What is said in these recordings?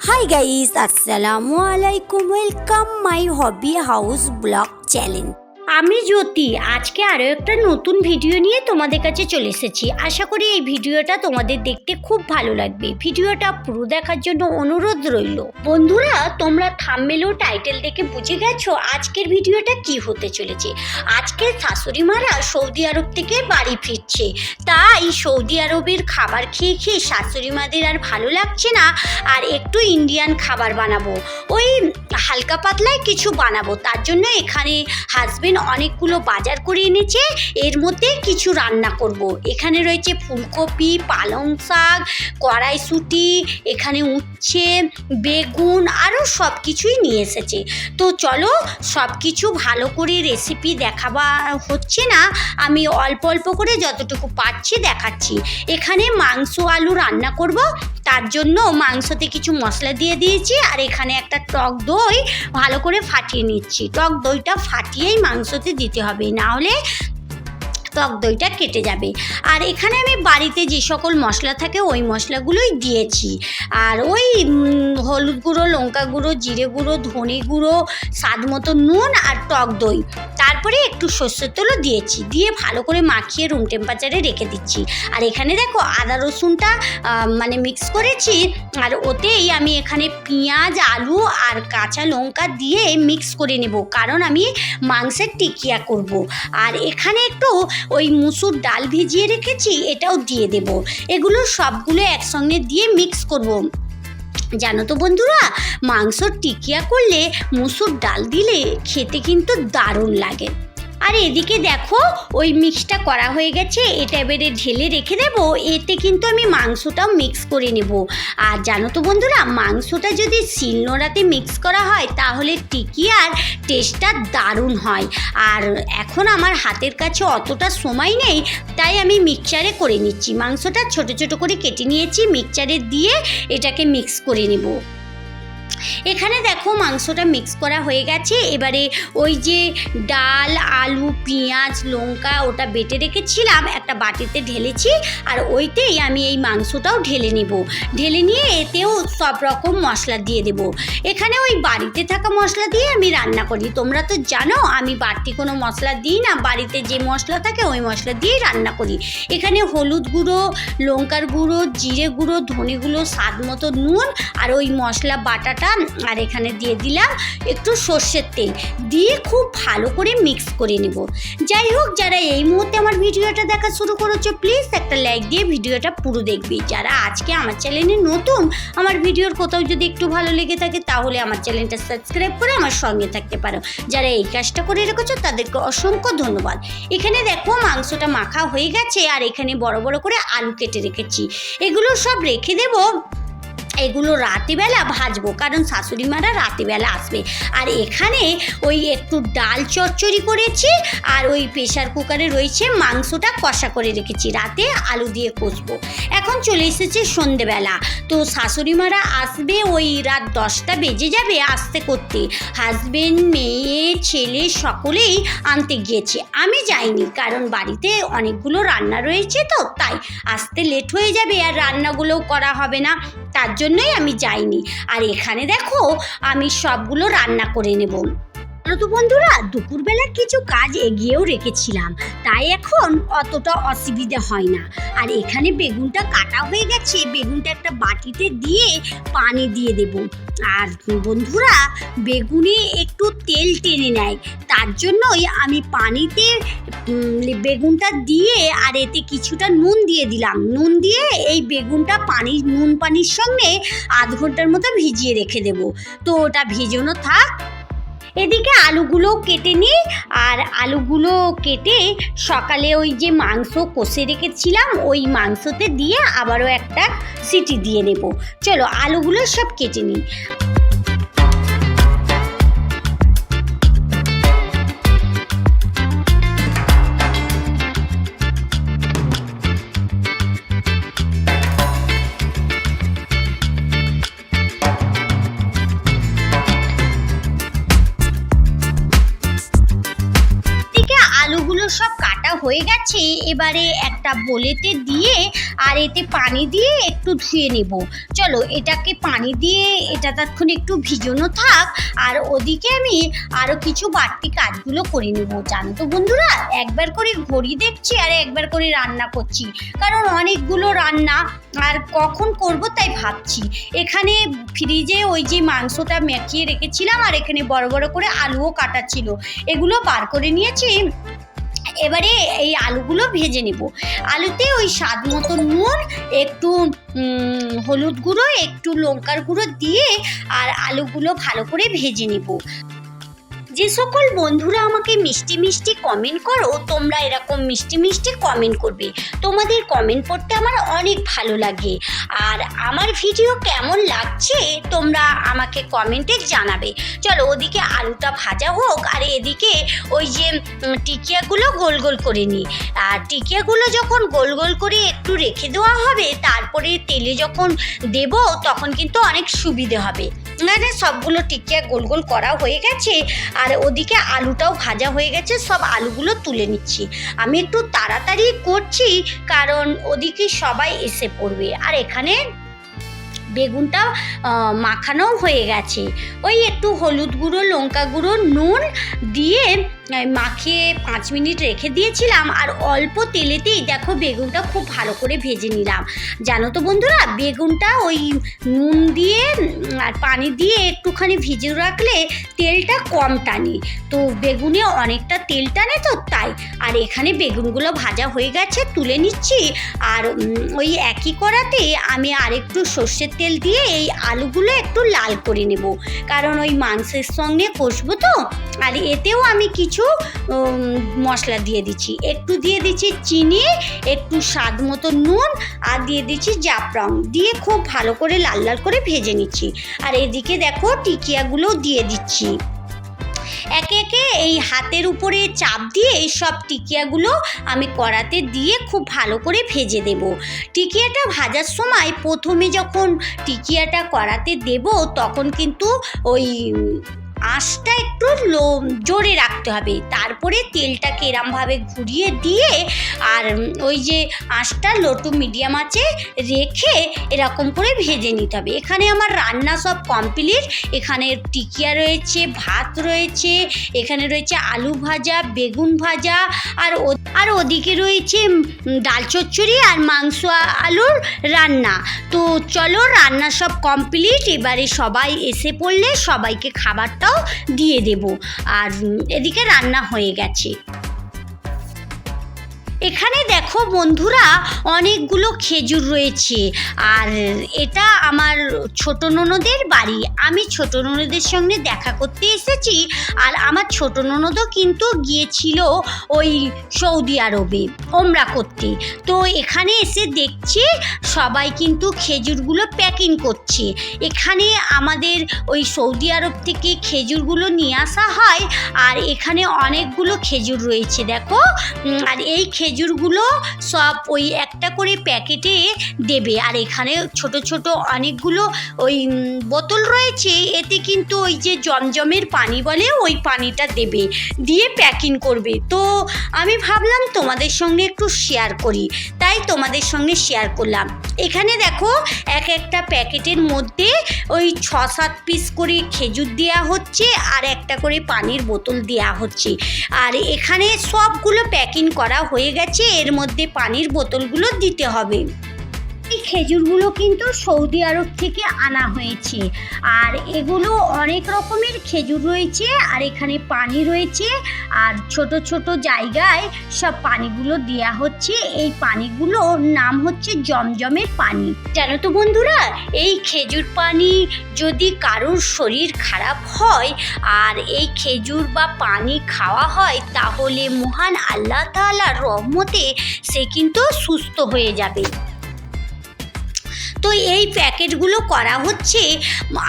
Hi guys, Assalamu alaikum. Welcome my hobby house block challenge. আমি জ্যোতি, আজকে আরও একটা নতুন ভিডিও নিয়ে তোমাদের কাছে চলে এসেছি। আশা করি এই ভিডিওটা তোমাদের দেখতে খুব ভালো লাগবে। ভিডিওটা পুরো দেখার জন্য অনুরোধ রইল। বন্ধুরা, তোমরা থামমেল টাইটেল দেখে বুঝে গেছো আজকের ভিডিওটা কি হতে চলেছে। আজকে শাশুড়ি মারা সৌদি আরব থেকে বাড়ি ফিরছে। তাই সৌদি আরবের খাবার খেয়ে খেয়ে শাশুড়ি মাদের আর ভালো লাগছে না, আর একটু ইন্ডিয়ান খাবার বানাবো। ওই হালকা পাতলায় কিছু বানাবো। তার জন্য এখানে হাজবেন্ড অনেকগুলো বাজার করে এনেছে। এর মধ্যে কিছু রান্না করব। এখানে রয়েছে ফুলকপি, পালং শাক, কড়াইশুটি, এখানে উচ্ছে, বেগুন আরও সব কিছুই নিয়ে এসেছে। তো চলো সব কিছু ভালো করে রেসিপি দেখাবা হচ্ছে না। আমি অল্প অল্প করে যতটুকু পাচ্ছি দেখাচ্ছি। এখানে মাংস, আলু রান্না করব। তার জন্য মাংসতে কিছু মশলা দিয়ে দিয়েছি। আর এখানে একটা টক দই ভালো করে ফাটিয়ে নিচ্ছি। টক দইটা ফাটিয়েই মাংসতে দিতে হবে না হলে টক দইটা কেটে যাবে। আর এখানে আমি বাড়িতে যে সকল মশলা থাকে, ওই মশলাগুলোই দিয়েছি। আর ওই হলুদ গুঁড়ো, লঙ্কা গুঁড়ো, জিরে গুঁড়ো, ধনে গুঁড়ো, স্বাদ মতো নুন আর টক দই। তারপরে একটু সর্ষের তেলও দিয়েছি। দিয়ে ভালো করে মাখিয়ে রুম টেম্পারেচারে রেখে দিচ্ছি। আর এখানে দেখো আদা রসুনটা মানে মিক্স করেছি। আর ওতেই আমি এখানে পেঁয়াজ, আলু আর কাঁচা লঙ্কা দিয়ে মিক্স করে নেব। কারণ আমি মাংসের টিকিয়া করব। আর এখানে একটু ওই মুসুর ডাল ভিজিয়ে রেখেছি, এটাও দিয়ে দেব। এগুলো সবগুলো একসঙ্গে দিয়ে মিক্স করব। জানো তো বন্ধুরা মাংসর টিকিয়া করলে মুসুর ডাল দিলে খেতে কিন্তু দারুণ লাগে। আর এদিকে দেখো, ওই মিক্সটা করা হয়ে গেছে, এটা এবারে ঢেলে রেখে দেব, এতে কিন্তু আমি মাংসটাও মিক্স করে নেব। আর জানো তো বন্ধুরা, মাংসটা যদি শিলনোড়াতে মিক্স করা হয়, তাহলে টিকি আর টেস্টটা দারুণ হয়। আর এখন আমার হাতের কাছে অতটা সময় নেই, তাই আমি মিক্সচারে করে নিচ্ছি। মাংসটা ছোট ছোট করে কেটে নিয়েছি মিক্সচারে দিয়ে এটাকে মিক্স করে নেব। এখানে দেখো মাংসটা মিক্স করা হয়ে গেছে। এবারে ওই যে ডাল, আলু, পেঁয়াজ, লঙ্কা ওটা বেটে রেখেছিলাম, একটা বাটিতে ঢেলেছি আর ওইতেই আমি এই মাংসটাও ঢেলে নেব। ঢেলে নিয়ে এতেও সব রকম মশলা দিয়ে দেব। এখানে ওই বাড়িতে থাকা মশলা দিয়ে আমি রান্না করি। তোমরা তো জানো, আমি বাড়তি কোনো মশলা দিই না, বাড়িতে যে মশলা থাকে ওই মশলা দিয়েই রান্না করি। এখানে হলুদ গুঁড়ো, লঙ্কার গুঁড়ো, জিরে গুঁড়ো, ধনে গুঁড়ো, স্বাদ মতো নুন আর ওই মশলা বাটাটা আর এখানে দিয়ে দিলাম একটু সর্ষের তেল। দিয়ে খুব ভালো করে মিক্স করে নেব। যাই হোক, যারা এই মুহূর্তে আমার ভিডিওটা দেখা শুরু করেছ প্লিজ একটা লাইক দিয়ে ভিডিওটা পুরো দেখবি। যারা আজকে আমার চ্যানেলে নতুন, আমার ভিডিওর কোথাও যদি একটু ভালো লেগে থাকে, তাহলে আমার চ্যানেলটা সাবস্ক্রাইব করে আমার সঙ্গে থাকতে পারো। যারা এই কাজটা করে রেখেছো, তাদেরকে অসংখ্য ধন্যবাদ। এখানে দেখো, মাংসটা মাখা হয়ে গেছে, আর এখানে বড় বড় করে আলু কেটে রেখেছি। এগুলো সব রেখে দেবো এগুলো রাতেবেলা ভাজবো, কারণ শাশুড়ি মারা রাতেবেলা আসবে। আর এখানে ওই একটু ডাল চচ্চড়ি করেছি, আর ওই প্রেশার কুকারে রয়েছে মাংসটা কষা করে রেখেছি, রাতে আলু দিয়ে কষবো। এখন চলে এসেছে সন্ধেবেলা, তো শাশুড়ি মারা আসবে ওই রাত দশটা বেজে যাবে আসতে করতে। হাজবেন্ড মেয়ে, ছেলে সকলেই আনতে গিয়েছে। আমি যাইনি, কারণ বাড়িতে অনেকগুলো রান্না রয়েছে তো, তাই আসতে লেট হয়ে যাবে আর রান্নাগুলোও করা হবে না। তার জন্যই আমি যাইনি। আর এখানে দেখো আমি সবগুলো রান্না করে নেব। তো বন্ধুরা দুপুরবেলা কিছু কাজ এগিয়েও রেখেছিলাম। তাই এখন অতটা অসুবিধা হয় না। আর এখানে বেগুনটা কাটা হয়ে গেছে। বেগুনটা একটা বাটিতে দিয়ে পানি দিয়ে দেব। আর বন্ধুরা, বেগুনে একটু তেল টেনে নেয়। তার জন্যই আমি পানিতে বেগুনটা দিয়ে আর এতে কিছুটা নুন দিয়ে দিলাম। নুন দিয়ে এই বেগুনটা পানি, নুন পানির সঙ্গে আধ ঘণ্টার মতো ভিজিয়ে রেখে দেব। তো ওটা ভিজানো থাক। এদিকে আলুগুলো কেটে নিই আর আলুগুলো কেটে সকালে ওই যে মাংস কষে রেখেছিলাম, ওই মাংসতে দিয়ে আবারও একটা সিটি দিয়ে নেব। চলো, আলুগুলো সব কেটে নিই হয়ে গেছে, এবারে একটা বলেতে দিয়ে আর এতে পানি দিয়ে একটু ধুয়ে নেব। চলো, এটাকে পানি দিয়ে এটা তখন একটু ভিজানো থাক, আর ওদিকে আমি আরও কিছু বাড়তি কাজগুলো করে নেব। জানো তো বন্ধুরা, একবার করে ঘড়ি দেখছি আর একবার করে রান্না করছি, কারণ অনেকগুলো রান্না আর কখন করব তাই ভাবছি। এখানে ফ্রিজে ওই যে মাংসটা মেখিয়ে রেখেছিলাম আর এখানে বড় বড় করে আলুও কাটা ছিল। এগুলো বার করে নিয়েছি এবারে এই আলুগুলো ভেজে নেব। আলুতে ওই স্বাদ মতো নুন, একটু হলুদ গুঁড়ো, একটু লঙ্কার গুঁড়ো দিয়ে আর আলুগুলো ভালো করে ভেজে নেব। যে সকল বন্ধুরা আমাকে মিষ্টি মিষ্টি কমেন্ট করো, তোমরা এরকম মিষ্টি মিষ্টি কমেন্ট করবে। তোমাদের কমেন্ট পড়তে আমার অনেক ভালো লাগে। আর আমার ভিডিও কেমন লাগছে, তোমরা আমাকে কমেন্টে জানাবে। চলো ওদিকে আলুটা ভাজা হোক, আর এদিকে ওই যে টিকিয়াগুলো গোল গোল করে নিই। আর টিকিয়াগুলো যখন গোল গোল করে একটু রেখে দেওয়া হবে, তারপরে তেলে যখন দেব, তখন কিন্তু অনেক সুবিধে হবে। মানে সবগুলো টিকিয়া গোল গোল করা হয়ে গেছে, আর ওদিকে আলুটাও ভাজা হয়ে গেছে, সব আলুগুলো তুলে নিচ্ছি। আমি একটু তাড়াতাড়ি করছি, কারণ ওদিকে সবাই এসে পড়বে। আর এখানে বেগুনটা মাখানো মাখানোও হয়ে গেছে। ওই একটু হলুদ গুঁড়ো, লঙ্কা গুঁড়ো, নুন দিয়ে মাখিয়ে পাঁচ মিনিট রেখে দিয়েছিলাম আর অল্প তেলেতেই দেখো বেগুনটা খুব ভালো করে ভেজে নিলাম। জানো তো বন্ধুরা, বেগুনটা ওই নুন দিয়ে আর পানি দিয়ে একটুখানি ভিজে রাখলে তেলটা কম টানে। তো বেগুনে অনেকটা তেল টানে তো তাই। আর এখানে বেগুনগুলো ভাজা হয়ে গেছে, তুলে নিচ্ছি। আর ওই একই করাতে আমি আরেকটু সর্ষের তেল দিয়ে এই আলুগুলো একটু লাল করে নেব। কারণ ওই মাংসের সঙ্গে কষবো তো, আর এতেও আমি কিছু উম, মশলা দিয়ে দিচ্ছি। একটু দিয়ে দিচ্ছি চিনি একটু স্বাদ মতো নুন আর দিয়ে দিচ্ছি জাফরং দিয়ে খুব ভালো করে লাল লাল করে ভেজে নিচ্ছি। আর এদিকে দেখো টিকিয়াগুলো দিয়ে দিচ্ছি। একে একে এই হাতের উপরে চাপ দিয়ে এই সব টিকিয়াগুলো আমি কড়াতে দিয়ে খুব ভালো করে ভেজে দেব। টিকিয়াটা ভাজার সময় প্রথমে যখন টিকিয়াটা কড়াতে দেব তখন কিন্তু ওই আঁশটা একটু লো জোরে রাখতে হবে। তারপরে তেলটাকে এরমভাবে ঘুরিয়ে দিয়ে আর ওই যে আঁশটা লো টু মিডিয়াম আছে, রেখে এরকম করে ভেজে নিতে হবে। এখানে আমার রান্না সব কমপ্লিট এখানে টিকিয়া রয়েছে, ভাত রয়েছে, এখানে রয়েছে আলু ভাজা, বেগুন ভাজা, আর আর ওদিকে রয়েছে ডাল চচ্চড়ি আর মাংস আলুর রান্না। তো চলো রান্না সব কমপ্লিট এবারে সবাই এসে পড়লে সবাইকে খাবারটাও দিয়ে দেব। আর এদিকে রান্না হয়ে গেছে। এখানে দেখো বন্ধুরা অনেকগুলো খেজুর রয়েছে। আর এটা আমার ছোট ননদের বাড়ি। আমি ছোট ননদের সঙ্গে দেখা করতে এসেছি আর আমার ছোট ননদও কিন্তু গিয়েছিল ওই সৌদি আরবে ওমরা করতে। তো এখানে এসে দেখছি সবাই কিন্তু খেজুরগুলো প্যাকিং করছে। এখানে আমাদের ওই সৌদি আরব থেকে খেজুরগুলো নিয়ে আসা হয় আর এখানে অনেকগুলো খেজুর রয়েছে, দেখো। আর এই খেজুরগুলো সব ওই একটা করে প্যাকেটে দেবে। আর এখানে ছোট ছোট অনেকগুলো ওই বোতল রয়েছে। এতে কিন্তু ওই যে জমজমের পানি বলে ওই পানিটা দেবে। দিয়ে প্যাকিং করবে। তো আমি ভাবলাম তোমাদের সঙ্গে একটু শেয়ার করি। তাই তোমাদের সঙ্গে শেয়ার করলাম। এখানে দেখো এক একটা প্যাকেটের মধ্যে ওই ছ সাত পিস করে খেজুর দেওয়া হচ্ছে আর একটা করে পানির বোতল দেওয়া হচ্ছে। আর এখানে সবগুলো প্যাকিং করা হয়ে গেছে। এর মধ্যে পানির বোতলগুলো দিতে হবে। খেজুরগুলো কিন্তু সৌদি আরব থেকে আনা হয়েছে। আর এগুলো অনেক রকমের খেজুর রয়েছে, আর এখানে পানি রয়েছে, আর ছোট ছোট জায়গায় সব পানিগুলো দেয়া হচ্ছে। এই পানিগুলোর নাম হচ্ছে জমজমের পানি। জানো তো বন্ধুরা, এই খেজুর পানি যদি কারোর শরীর খারাপ হয়, আর এই খেজুর বা পানি খাওয়া হয়, তাহলে মহান আল্লাহ তাআলার রহমতে সে কিন্তু সুস্থ হয়ে যাবে। তো এই প্যাকেটগুলো করা হচ্ছে,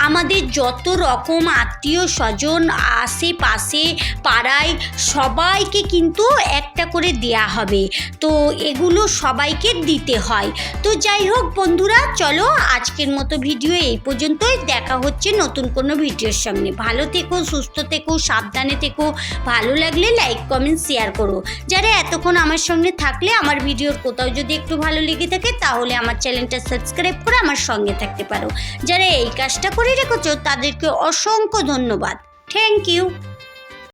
আমাদের যত রকম আত্মীয় স্বজন আশেপাশে পাড়ায় সবাইকে কিন্তু একটা করে দেয়া হবে। তো এগুলো সবাইকে দিতে হয়। তো যাই হোক বন্ধুরা, চলো আজকের মতো ভিডিও এই পর্যন্তই। দেখা হচ্ছে নতুন কোনো ভিডিওর সামনে। ভালো থেকো, সুস্থ থেকো, সাবধানে থেকো। ভালো লাগলে লাইক কমেন্ট শেয়ার করো। যারা এতক্ষণ আমার সঙ্গে থাকলে, আমার ভিডিওর কোথাও যদি একটু ভালো লেগে থাকে, তাহলে আমার চ্যানেলটা সাবস্ক্রাইব করে আমার সঙ্গে থাকতে পারো। যারা এই কাজটা করে রেখেছ, তাদেরকে অসংখ্য ধন্যবাদ। Thank you